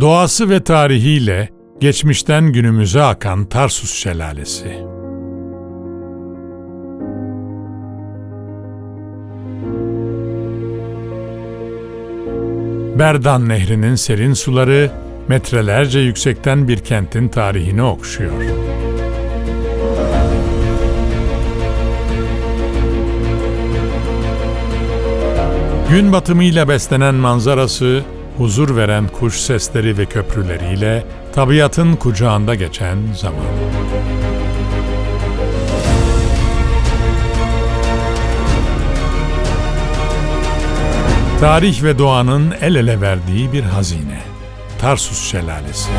Doğası ve tarihiyle geçmişten günümüze akan Tarsus Şelalesi. Berdan Nehri'nin serin suları metrelerce yüksekten bir kentin tarihini okşuyor. Gün batımıyla beslenen manzarası, huzur veren kuş sesleri ve köprüleriyle tabiatın kucağında geçen zaman. Tarih ve doğanın el ele verdiği bir hazine. Tarsus Şelalesi.